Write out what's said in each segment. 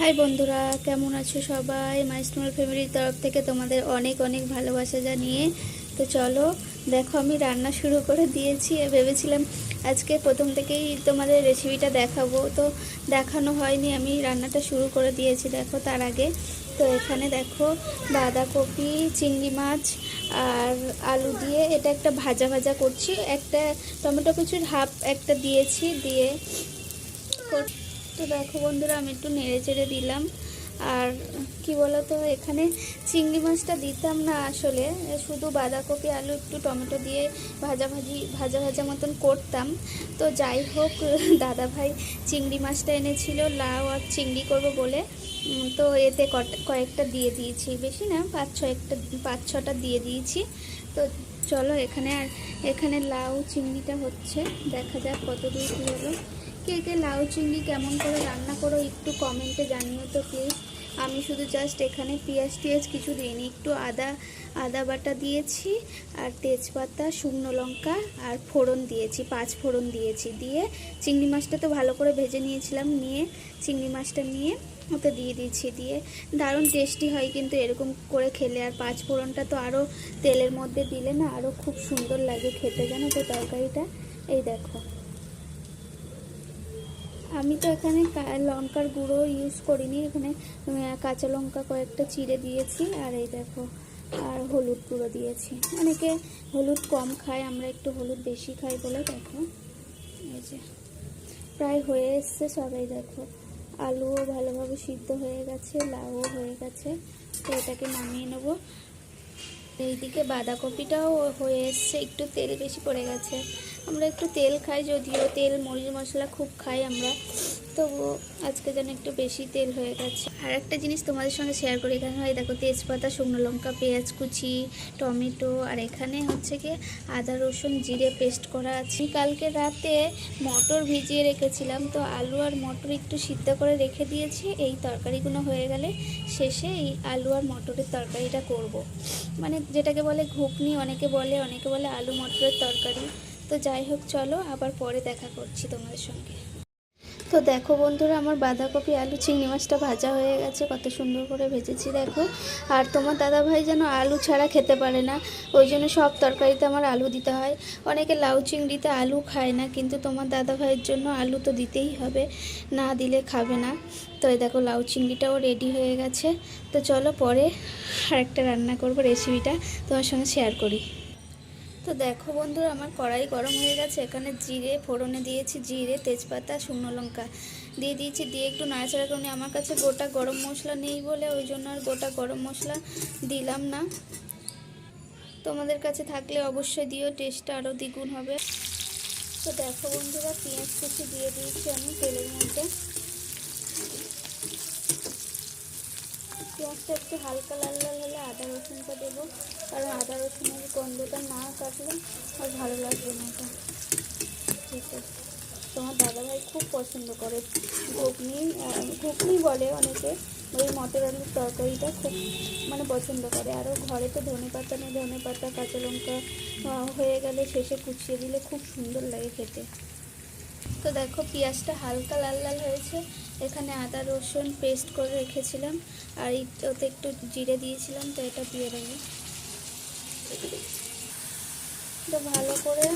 High বন্ধুরা, কেমন আছো সবাই? মাই স্মল ফ্যামিলির তরফ থেকে তোমাদের অনেক অনেক ভালোবাসা জানিয়ে। তো চলো, দেখো আমি রান্না শুরু করে দিয়েছি। ভেবেছিলাম আজকে প্রথম থেকেই তোমাদের রেসিপিটা দেখাবো। তো দেখানো হয়নি, আমি রান্নাটা শুরু করে দিয়েছি, দেখো তার আগে। তো এখানে দেখো বাঁধাকপি, চিংড়ি মাছ আর আলু দিয়ে এটা একটা ভাজা ভাজা করছি। একটা টমেটো কুচির হাফ একটা দিয়েছি, দিয়ে তো দেখো বন্ধুরা, আমি একটু নেড়ে চেড়ে দিলাম। আর কি বলতো, এখানে চিংড়ি মাছটা দিতাম না আসলে। শুধু বাঁধাকপি, আলু, একটু টমেটো দিয়ে ভাজা ভাজি, ভাজা ভাজা মতন করতাম। তো যাই হোক দাদা ভাই চিংড়ি মাছটা এনেছিল, লাউ আর চিংড়ি করব বলে। তো এতে কটা- কয়েকটা দিয়ে দিয়েছি। বেশি না, পাঁচ ছয়েকটা পাঁচ ছটা দিয়ে দিয়েছি। তো চলো, এখানে আর, এখানে লাউ, চিংড়িটা হচ্ছে। দেখা যাক কত দূর কী হলো। কে কে লাউ চিংড়ি কেমন করে রান্না করো একটু কমেন্টে জানিও তো প্লিজ আমি শুধু জাস্ট এখানে পেঁয়াজ টিয়াজ কিছু দিইনি, একটু আদা আদা বাটা দিয়েছি, আর তেজপাতা, শুকনো লঙ্কা, আর ফোড়ন দিয়েছি, পাঁচ ফোড়ন দিয়েছি। দিয়ে চিংড়ি মাছটা তো ভালো করে ভেজে নিয়েছিলাম, নিয়ে চিংড়ি মাছটা নিয়ে ওতে দিয়ে দিয়েছি। দিয়ে দারুণ টেস্টি হয় কিন্তু এরকম করে খেলে, আর পাঁচ ফোড়নটা তো আরও তেলের মধ্যে দিলে না আরও খুব সুন্দর লাগে খেতে, জানো তো তরকারিটা? এই দেখো। আমি তো এখানে লঙ্কার গুঁড়ো ইউজ করিনি। এখানে কাঁচা লঙ্কা কয়েকটা চিড়ে দিয়েছি, আর এই দেখো, আর হলুদ গুঁড়ো দিয়েছি। অনেকে হলুদ কম খায়, আমরা একটু হলুদ বেশি খাই বলে, দেখো। এই যে, প্রায় হয়ে এসছে সবাই, দেখো। আলুও ভালোভাবে সিদ্ধ হয়ে গেছে, লাউও হয়ে গেছে, তো এটাকে নামিয়ে নেব। এইদিকে বাঁধাকপিটাও হয়ে এসছে, একটু তেল বেশি পড়ে গেছে। আমরা একটু তেল খাই, যদিও তেল, মরিচ মশলা খুব খাই আমরা। তবু আজকে যেন একটু বেশি তেল হয়ে গেছে। আর একটা জিনিস তোমাদের সঙ্গে শেয়ার করি, এখানে হয় দেখো তেজপাতা, শুকনো লঙ্কা, পেঁয়াজ কুচি, টমেটো, আর এখানে হচ্ছে কি আদা, রসুন, জিরে পেস্ট করা আছে। কালকে রাতে মটর ভিজিয়ে রেখেছিলাম, তো আলু আর মটর একটু সিদ্ধ করে রেখে দিয়েছি। এই তরকারিগুলো হয়ে গেলে শেষে এই আলু আর মটরের তরকারিটা করব। মানে যেটাকে বলে ঘুগনি, অনেকে বলে অনেকে বলে আলু মটরের তরকারি। তো যাই হোক, চলো আবার পরে দেখা করছি তোমাদের সঙ্গে। তো দেখো বন্ধুরা, আমার বাঁধাকপি, আলু, চিংড়ি মাছটা ভাজা হয়ে গেছে। কত সুন্দর করে ভেজেছি দেখো। আর তোমার দাদা ভাই যেন আলু ছাড়া খেতে পারে না, ওই জন্য সব তরকারিতে আমার আলু দিতে হয়। অনেকে লাউ চিংড়িতে আলু খায় না, কিন্তু তোমার দাদা ভাইয়ের জন্য আলু তো দিতেই হবে, না দিলে খাবে না। তো এই দেখো, লাউ চিংড়িটাও রেডি হয়ে গেছে। তো চলো পরে আরেকটা রান্না করব রেসিপিটা তোমার সঙ্গে শেয়ার করি। তো দেখো বন্ধুরা, আমার কড়াই গরম হয়ে গেছে। এখানে জিরে, ফোড়নে দিয়েছি জিরে, তেজপাতা, শুকনো লঙ্কা দিয়ে দিয়েছি। দিয়ে একটু নাড়াচাড়া করে নিয়ে, আমার কাছে গোটা গরম মশলা নেই বলে, ওই জন্য আর গোটা গরম মশলা দিলাম না। তোমাদের কাছে থাকলে অবশ্যই দিও, টেস্টটা আরও দ্বিগুণ হবে। তো দেখো বন্ধুরা, পেঁয়াজ কুচি দিয়ে দিয়েছি আমি তেলের মধ্যে। পেঁয়াজটা একটু হালকা লাল লাল হলে আদা রসুনটা দেবো। কারণ আদা রসুনের গন্ধটা না কাটলে আর ভালো লাগবে না এটা। আছে। তোমার দাদাভাই খুব পছন্দ করে। ঘুগনি ঘুগনি বলে অনেকে। ওই মটর আলুর তরকারিটা খুব মানে পছন্দ করে। আরও ঘরে তো ধনে পাতা নেই, ধনে পাতা, কাঁচা লঙ্কা হয়ে গেলে শেষে কুচিয়ে দিলে খুব সুন্দর লাগে খেতে। তো দেখো পেঁয়াজটা হালকা লাল লাল হয়েছে। এখানে আদা, রসুন পেস্ট করে রেখেছিলাম। আর ওতে একটু জিরে দিয়েছিলাম, তো এটা দিয়ে দেবো। তো ভালো করে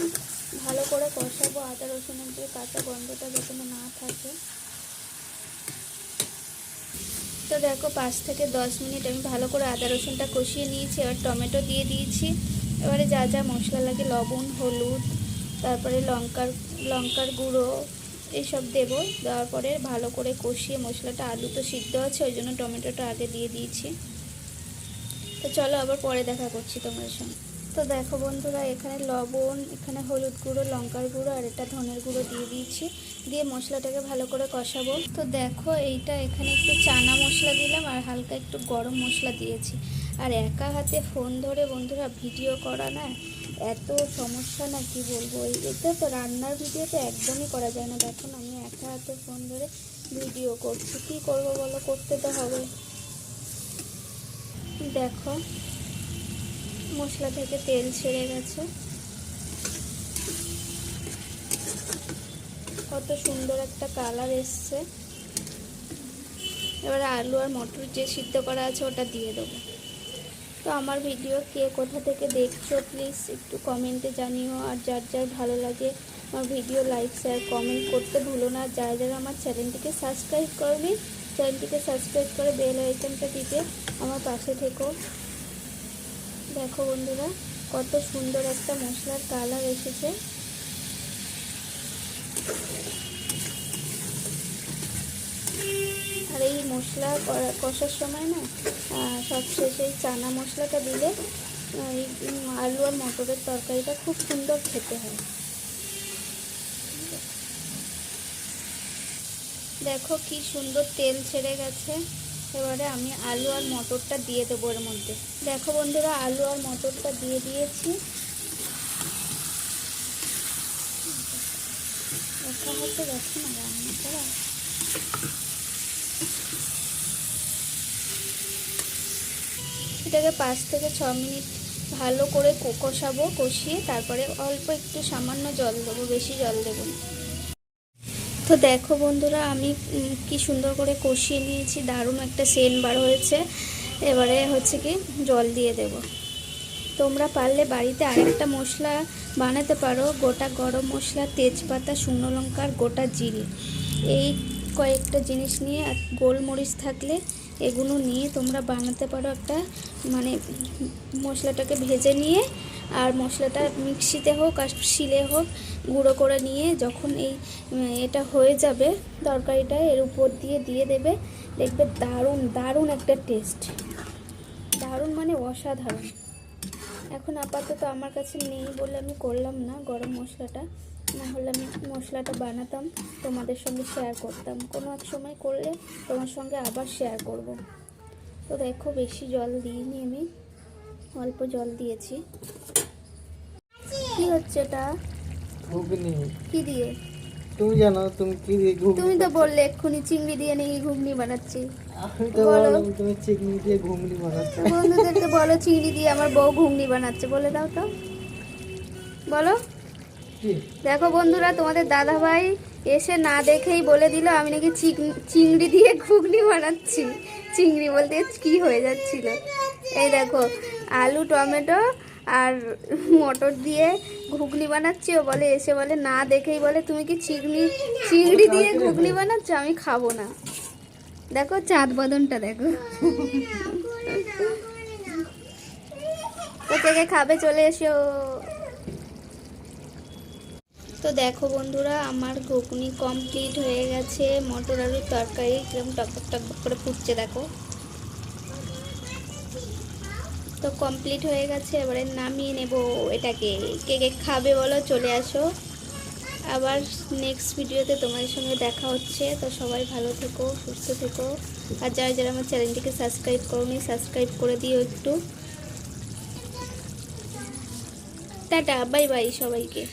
ভালো করে কষাবো আদা, রসুনের যে কাঁচা গন্ধটা যাতে না থাকে। তো দেখো পাঁচ থেকে দশ মিনিট আমি ভালো করে আদা, রসুনটা কষিয়ে নিয়েছি, এবার টমেটো দিয়ে দিয়েছি। এবারে যা যা মশলা লাগে, লবণ, হলুদ তারপরে লঙ্কার লঙ্কার গুঁড়ো এইসব দেবো। দেওয়ার পরে ভালো করে কষিয়ে মশলাটা, আলু তো সিদ্ধ আছে, ওই জন্য টমেটোটা আগে দিয়ে দিয়েছি। তো চলো আবার পরে দেখা করছি তোমাদের সঙ্গে। তো দেখো বন্ধুরা, এখানে লবণ, এখানে হলুদ গুঁড়ো, লঙ্কার গুঁড়ো আর এটা ধনের গুঁড়ো দিয়ে দিয়েছি। দিয়ে মশলাটাকে ভালো করে কষাবো। তো দেখো এইটা, এখানে একটু চানা মশলা দিলাম আর হালকা একটু গরম মশলা দিয়েছি। আর একা হাতে ফোন ধরে বন্ধুরা ভিডিও করা না এত সমস্যা না, কি বলব? এই এটা তো রান্নার ভিডিও তো একদমই করা যায় না। দেখুন, আমি একা হাতে ফোন ধরে ভিডিও করছি। কি করব বলো? করতে তো হবে। দেখো, মশলা থেকে তেল ছেড়ে গেছে। কত সুন্দর একটা কালার এসছে। এবারে আলু আর মটর যে সিদ্ধ করা আছে, ওটা দিয়ে দেবো। তো আমার ভিডিও কে কোথা থেকে দেখছ প্লিজ একটু কমেন্টে জানিও। আর যার যার ভালো লাগে আমার ভিডিও লাইক শেয়ার কমেন্ট করতে ভুলো না। যারা যারা আমার চ্যানেলটিকে সাবস্ক্রাইব করবি চ্যানেলটিকে সাবস্ক্রাইব করে বেল আইকনটা দিতে আমার পাশে থেকো। দেখো বন্ধুরা, কত সুন্দর একটা মশলার কালার এসেছে। আর এই মশলা কষার সময় না সবশেষে চানা মশলাটা দিলে এই আলু আর মটরের তরকারিটা খুব সুন্দর খেতে হয়। দেখো কি সুন্দর তেল ছেড়ে গেছে। এবারে আমি আলু আর মটরটা দিয়ে দেবো এর মধ্যে। দেখো বন্ধুরা, আলু আর মটরটা দিয়ে দিয়েছি। দেখা হচ্ছে, দেখো না রান্না করা। এটাকে পাঁচ থেকে ছ মিনিট ভালো করে কষাবো, কষিয়ে তারপরে অল্প একটু সামান্য জল দেবো, বেশি জল দেবো তো দেখো বন্ধুরা, আমি কি সুন্দর করে কষিয়ে নিয়েছি, দারুণ একটা সেন বার হয়েছে। এবারে হচ্ছে কি, জল দিয়ে দেব। তোমরা পারলে বাড়িতে আরেকটা মশলা বানাতে পারো, গোটা গরম মশলা, তেজপাতা, শুকনো লঙ্কার গোটা জিরে। এই কয়েকটা জিনিস নিয়ে আর গোলমরিচ থাকলে এগুলো নিয়ে তোমরা বানাতে পারো একটা মানে মশলাটাকে ভেজে নিয়ে আর মশলাটা মিক্সিতে হোক আর শিলে হোক গুঁড়ো করে নিয়ে যখন এই এটা হয়ে যাবে তরকারিটা, এর উপর দিয়ে দিয়ে দেবে, দেখবে দারুণ দারুণ একটা টেস্ট দারুণ মানে অসাধারণ। এখন আপাতত আমার কাছে নেই বলে আমি করলাম না গরম মশলাটা। না হলে আমি মশলাটা বানাতাম, তোমাদের সঙ্গে শেয়ার করতাম। কোনো এক সময় করলে তোমার সঙ্গে আবার শেয়ার করব। তো দেখো বেশি জল দিইনি আমি অল্প জল দিয়েছি। কি হচ্ছে এটা? ঘুগনি। কি দিয়ে? তুমি জানো তুমি কি দিয়ে ঘুগনি তুমি তো বললে এক্ষুনি চিংড়ি দিয়ে নাকি ঘুগনি বানাচ্ছি। আমি তো বলো। বললাম তুমি চিকনি দিয়ে ঘুগনি বানাচ্ছ। বন্ধুদেরকে বলো চিংড়ি দিয়ে আমার বউ ঘুগনি বানাচ্ছে বলে দাও তো। বলো। দেখো বন্ধুরা তোমাদের দাদা ভাই এসে না দেখেই বলে দিল আমি নাকি চিংড়ি দিয়ে ঘুগনি বানাচ্ছি। চিংড়ি বলতে কি হয়ে যাচ্ছিল? এই দেখো, আলু, টমেটো আর মটর দিয়ে ঘুগনি বানাচ্ছি। ও বলে, এসে বলে, না, দেখেই বলে, তুমি কি চিংড়ি চিংড়ি দিয়ে ঘুগনি বানাচ্ছ? আমি খাব না। দেখো, চাঁদ বদনটা দেখো। কে খাবে, চলে এসো। তো দেখো বন্ধুরা, আমার ঘুগনি কমপ্লিট হয়ে গেছে। মটর আলুর তরকারি কীরকম টকবক টকবক করে ফুটছে দেখো। তো কমপ্লিট হয়ে গেছে, এবারে নামিয়ে নেব এটাকে। কে কে খাবে বলো, চলে আসো। আবার নেক্সট ভিডিওতে তোমাদের সঙ্গে দেখা হচ্ছে। তো সবাই ভালো থেকো, সুস্থ থেকো। আর যারা যারা আমার চ্যানেলটিকে সাবস্ক্রাইব করোনি সাবস্ক্রাইব করে দিও একটু। টাটা বাই বাই সবাইকে।